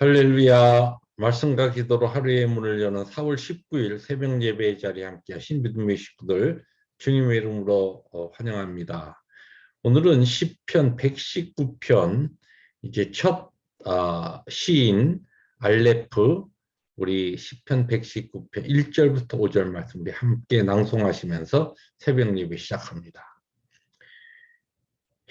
할렐루야. 말씀과 기도로 하루의 문을 여는 4월 19일 새벽 예배의 자리에 함께 하신 믿음의 식구들 주님의 이름으로 어, 환영합니다. 오늘은 시편 119편 이제 첫 아, 시인 알레프 우리 시편 119편 1절부터 5절 말씀 우리 함께 낭송하시면서 새벽 예배 시작합니다.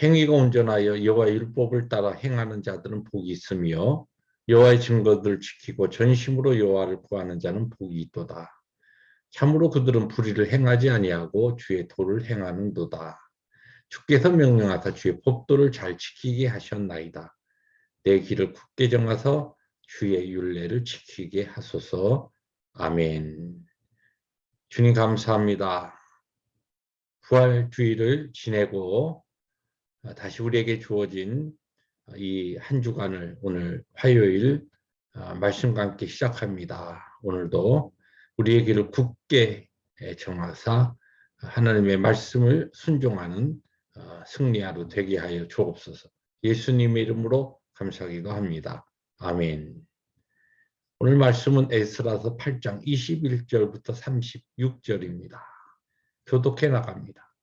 행위가 온전하여 여호와 율법을 따라 행하는 자들은 복이 있으며 여호와의 증거들을 지키고 전심으로 여호와를 구하는 자는 복이 있도다. 참으로 그들은 불의를 행하지 아니하고 주의 도를 행하는도다. 주께서 명령하사 주의 법도를 잘 지키게 하셨나이다. 내 길을 굳게 정하서 주의 윤례를 지키게 하소서. 아멘. 주님 감사합니다. 부활 주일을 지내고 다시 우리에게 주어진 이 한 주간을 오늘 화요일 아, 말씀과 함께 시작합니다. 오늘도 우리의 길을 굳게 정하사 하나님의 말씀을 순종하는 어, 승리하루 되게 하여 주옵소서. 예수님의 이름으로 감사기도 합니다. 아멘. 오늘 말씀은 에스라서 8장 21절부터 36절입니다. 교독해 나갑니다.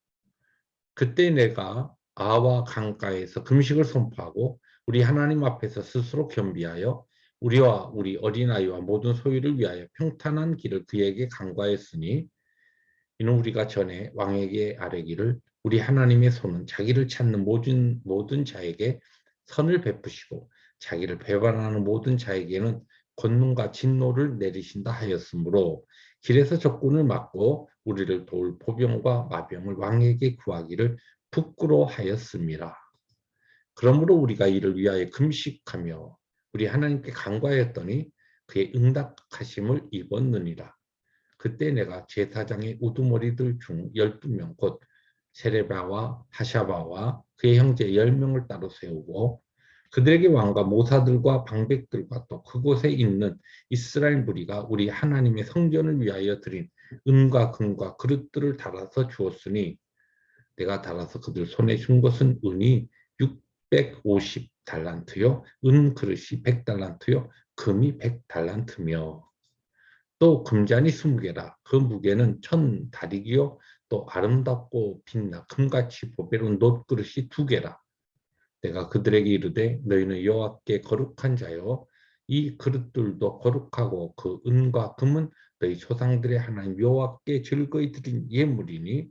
그때 내가 아와 강가에서 금식을 선포하고 우리 하나님 앞에서 스스로 겸비하여 우리와 우리 어린아이와 모든 소유를 위하여 평탄한 길을 그에게 강구하였으니 이는 우리가 전에 왕에게 아뢰기를 우리 하나님의 손은 자기를 찾는 모든 모든 자에게 선을 베푸시고 자기를 배반하는 모든 자에게는 권능과 진노를 내리신다 하였으므로 길에서 적군을 막고 우리를 도울 보병과 마병을 왕에게 구하기를 부끄러하였습니다. 그러므로 우리가 이를 위하여 금식하며 우리 하나님께 간과하였더니 그의 응답하심을 입었느니라. 그때 내가 제사장의 우두머리들 중 열두 명 곧 세레바와 하샤바와 그의 형제 열 명을 따로 세우고 그들에게 왕과 모사들과 방백들과 또 그곳에 있는 이스라엘 무리가 우리 하나님의 성전을 위하여 드린 은과 금과 그릇들을 달아서 주었으니 내가 달아서 그들 손에 준 것은 은이 650 달란트요 은 그릇이 100 달란트요 금이 100 달란트며. 또 금잔이 20개라. 그 무게는 천 다리기요 또 아름답고 빛나 금같이 보배로운 놋그릇이 두 개라. 내가 그들에게 이르되 너희는 여호와께 거룩한 자요. 이 그릇들도 거룩하고 그 은과 금은 너희 조상들의 하나님 여호와께 즐거이 드린 예물이니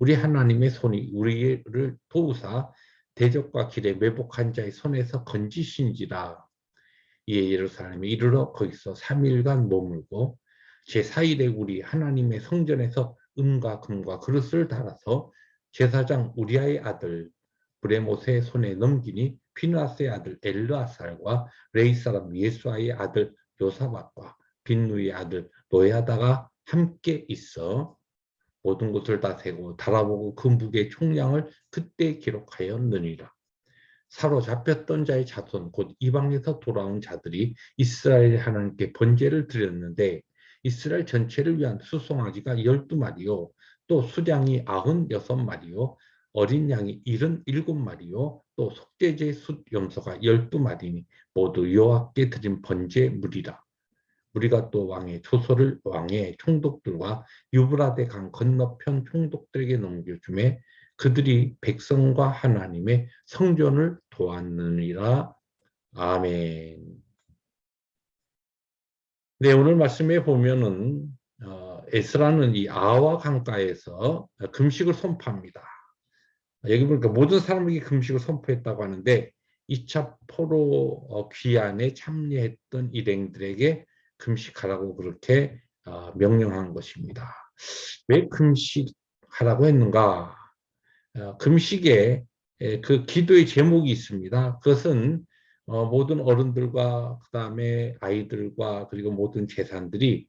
우리 하나님의 손이 우리를 도우사 대적과 길에 매복한 자의 손에서 건지신지라. 이에 예루살렘에 이르러 거기서 3일간 머물고 제4일에 우리 하나님의 성전에서 은과 금과 그릇을 달아서 제사장 우리아의 아들 브레모스의 손에 넘기니 피누아스의 아들 엘르아살과 레이 사람 예수아의 아들 요사박과 빈누의 아들 노야다가 함께 있어 모든 것을 다 세고 달아보고 그 무게의 총량을 그때 기록하였느니라. 사로잡혔던 자의 자손 곧 이방에서 돌아온 자들이 이스라엘 하나님께 번제를 드렸는데 이스라엘 전체를 위한 수송아지가 12마리요 또 수량이 96마리요 어린 양이 77마리요 또 속죄제 숫 염소가 12마리니 모두 여호와께 드린 번제물이라. 우리가 또 왕의 조서를 왕의 총독들과 유브라데 강 건너편 총독들에게 넘겨주매 그들이 백성과 하나님의 성전을 도왔느니라. 아멘. 네, 오늘 말씀에 보면은 어, 에스라는 이 아와 강가에서 금식을 선포합니다. 여기 보니까 모든 사람에게 금식을 선포했다고 하는데 2차 포로 어, 귀환에 참여했던 일행들에게 금식하라고 그렇게 어, 명령한 것입니다. 왜 금식하라고 했는가? 어, 금식에 그 기도의 제목이 있습니다. 그것은 어, 모든 어른들과 그 다음에 아이들과 그리고 모든 재산들이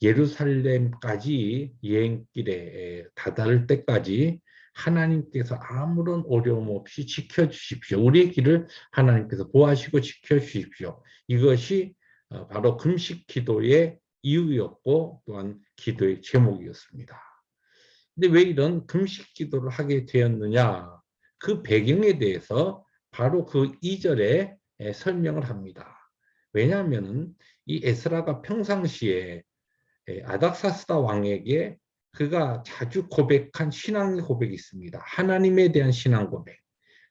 예루살렘까지 여행길에 다다를 때까지 하나님께서 아무런 어려움 없이 지켜주십시오. 우리의 길을 하나님께서 보호하시고 지켜주십시오. 이것이 어, 바로 금식 기도의 이유였고 또한 기도의 제목이었습니다. 근데 왜 이런 금식 기도를 하게 되었느냐? 그 배경에 대해서 바로 그 2절에 설명을 합니다. 왜냐하면 이 에스라가 평상시에 아닥사스다 왕에게 그가 자주 고백한 신앙의 고백이 있습니다. 하나님에 대한 신앙 고백.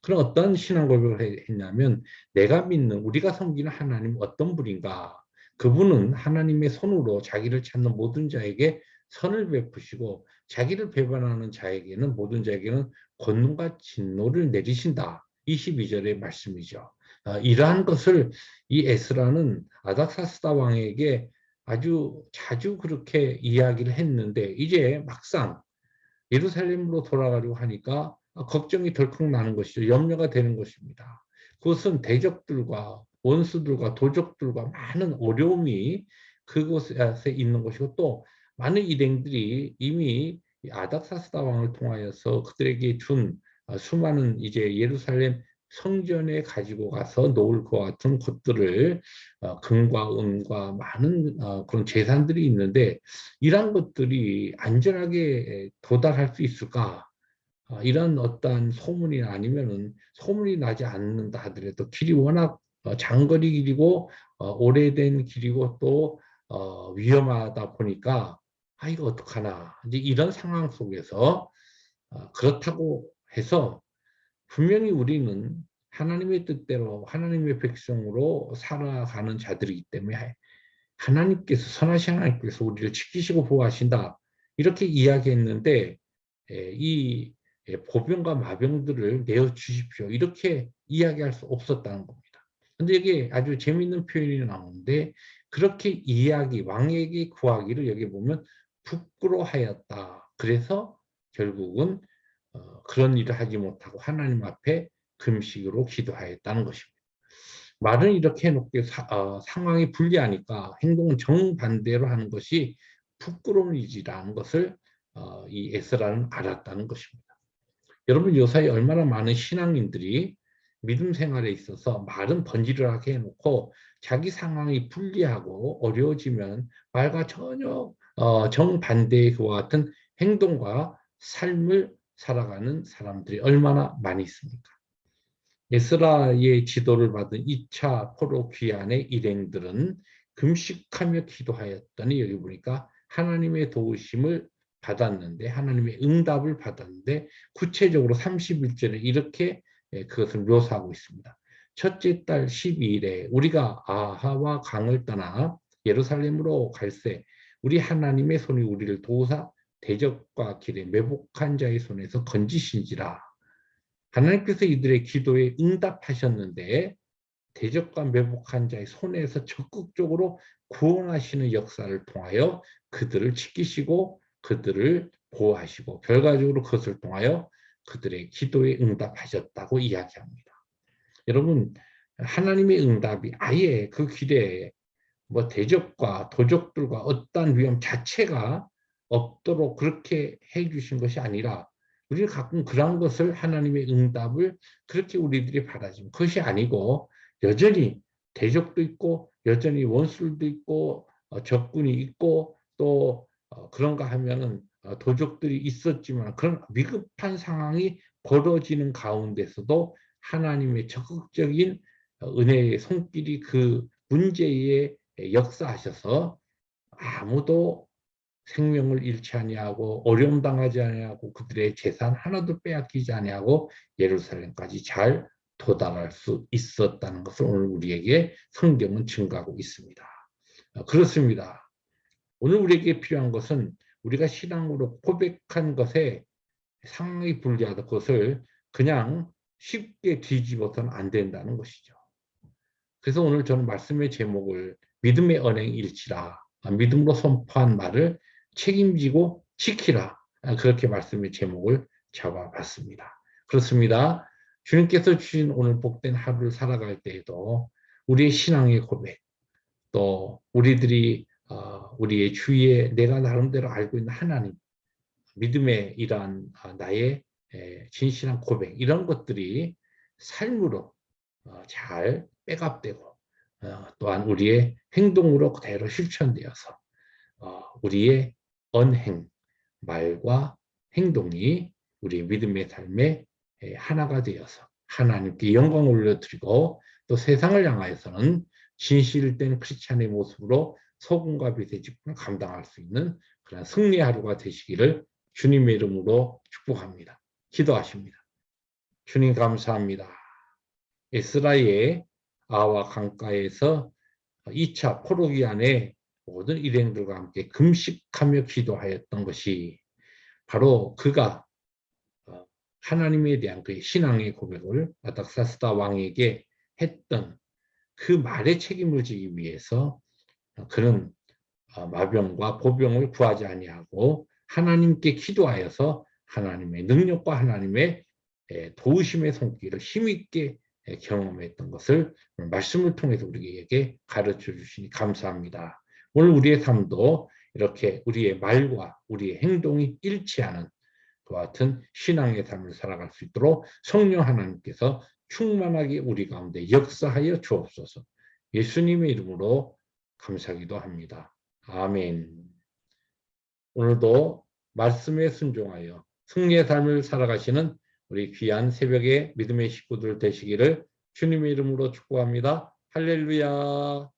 그런 어떤 신앙 고백을 했냐면 내가 믿는 우리가 섬기는 하나님 어떤 분인가 그분은 하나님의 손으로 자기를 찾는 모든 자에게 선을 베푸시고 자기를 배반하는 자에게는 모든 자에게는 권능과 진노를 내리신다. 22절의 말씀이죠. 아, 이러한 것을 이 에스라는 아닥사스다 왕에게 아주 자주 그렇게 이야기를 했는데 이제 막상 예루살렘으로 돌아가려고 하니까 걱정이 덜컥 나는 것이죠. 염려가 되는 것입니다. 그것은 대적들과 원수들과 도적들과 많은 어려움이 그곳에 있는 것이고 또 많은 일행들이 이미 아닥사스다 왕을 통하여서 그들에게 준 수많은 이제 예루살렘 성전에 가지고 가서 놓을 것 같은 것들을 어, 금과 은과 많은 어, 그런 재산들이 있는데 이러한 것들이 안전하게 도달할 수 있을까? 어, 이런 어떠한 소문이 아니면은 소문이 나지 않는다 하더라도 길이 워낙 장거리 길이고 오래된 길이고 또 위험하다 보니까 아 이거 어떡하나. 이제 이런 상황 속에서 그렇다고 해서 분명히 우리는 하나님의 뜻대로 하나님의 백성으로 살아가는 자들이기 때문에 하나님께서 선하신 하나님께서 우리를 지키시고 보호하신다. 이렇게 이야기했는데 이 보병과 마병들을 내어 주십시오 이렇게 이야기할 수 없었다는 겁니다. 근데 이게 아주 재미있는 표현이 나오는데 그렇게 이야기 왕에게 구하기를 여기 보면 부끄러하였다. 그래서 결국은 어, 그런 일을 하지 못하고 하나님 앞에 금식으로 기도하였다는 것입니다. 말은 이렇게 해놓게 사, 어, 상황이 불리하니까 행동은 정반대로 하는 것이 부끄러운 일이라는 것을 어, 이 에스라는 알았다는 것입니다. 여러분 요사이 얼마나 많은 신앙인들이 믿음 생활에 있어서 말은 번지르하게 해놓고 자기 상황이 불리하고 어려워지면 말과 전혀 어, 정반대의 그와 같은 행동과 삶을 살아가는 사람들이 얼마나 많이 있습니까? 에스라의 지도를 받은 2차 포로 귀환의 일행들은 금식하며 기도하였더니 여기 보니까 하나님의 도우심을 받았는데 하나님의 응답을 받았는데 구체적으로 31절에 이렇게 예, 그것을 묘사하고 있습니다. 첫째 달 12일에 우리가 아하와 강을 떠나 예루살렘으로 갈새 우리 하나님의 손이 우리를 도우사 대적과 길에 매복한 자의 손에서 건지신지라. 하나님께서 이들의 기도에 응답하셨는데 대적과 매복한 자의 손에서 적극적으로 구원하시는 역사를 통하여 그들을 지키시고 그들을 보호하시고 결과적으로 그것을 통하여 그들의 기도에 응답하셨다고 이야기합니다. 여러분 하나님의 응답이 아예 그 길에 뭐 대적과 도적들과 어떠한 위험 자체가 없도록 그렇게 해 주신 것이 아니라 우리는 가끔 그런 것을 하나님의 응답을 그렇게 우리들이 받아지면 그것이 아니고 여전히 대적도 있고 여전히 원수도 있고 어, 적군이 있고 또 어, 그런가 하면은 어, 도적들이 있었지만 그런 위급한 상황이 벌어지는 가운데서도 하나님의 적극적인 은혜의 손길이 그 문제에 역사하셔서 아무도 생명을 잃지 아니하고 어려움 당하지 아니하고 그들의 재산 하나도 빼앗기지 아니하고 예루살렘까지 잘 도달할 수 있었다는 것을 오늘 우리에게 성경은 증가하고 있습니다. 어, 그렇습니다. 오늘 우리에게 필요한 것은 우리가 신앙으로 고백한 것에 상황이 불리하다 것을 그냥 쉽게 뒤집어서는 안 된다는 것이죠. 그래서 오늘 저는 말씀의 제목을 믿음의 언행 일치라 믿음으로 선포한 말을 책임지고 지키라. 그렇게 말씀의 제목을 잡아봤습니다. 그렇습니다. 주님께서 주신 오늘 복된 하루를 살아갈 때에도 우리의 신앙의 고백, 또 우리들이 어, 우리의 주위에 내가 나름대로 알고 있는 하나님, 믿음의 이러한 아, 나의 에, 진실한 고백 이런 것들이 삶으로 어, 잘 백업되고 어, 또한 우리의 행동으로 그대로 실천되어서 어, 우리의 언행, 말과 행동이 우리 믿음의 삶에 에, 하나가 되어서 하나님께 영광을 올려드리고 또 세상을 향하여서는 진실된 크리스찬의 모습으로 소금과 빛의 직분을 감당할 수 있는 그런 승리 하루가 되시기를 주님의 이름으로 축복합니다. 기도하십니다. 주님 감사합니다. 에스라의 아와 강가에서 2차 포로기 안에 모든 일행들과 함께 금식하며 기도하였던 것이 바로 그가 어, 하나님에 대한 그의 신앙의 고백을 아닥사스다 왕에게 했던 그 말의 책임을 지기 위해서 그는 어, 마병과 보병을 구하지 아니하고 하나님께 기도하여서 하나님의 능력과 하나님의 도우심의 손길을 힘있게 경험했던 것을 말씀을 통해서 우리에게 가르쳐 주시니 감사합니다. 오늘 우리의 삶도 이렇게 우리의 말과 우리의 행동이 일치하는 그와 같은 신앙의 삶을 살아갈 수 있도록 성령 하나님께서 충만하게 우리 가운데 역사하여 주옵소서. 예수님의 이름으로 감사기도 합니다. 아멘. 오늘도 말씀에 순종하여 승리의 삶을 살아가시는 우리 귀한 새벽의 믿음의 식구들 되시기를 주님의 이름으로 축복합니다. 할렐루야.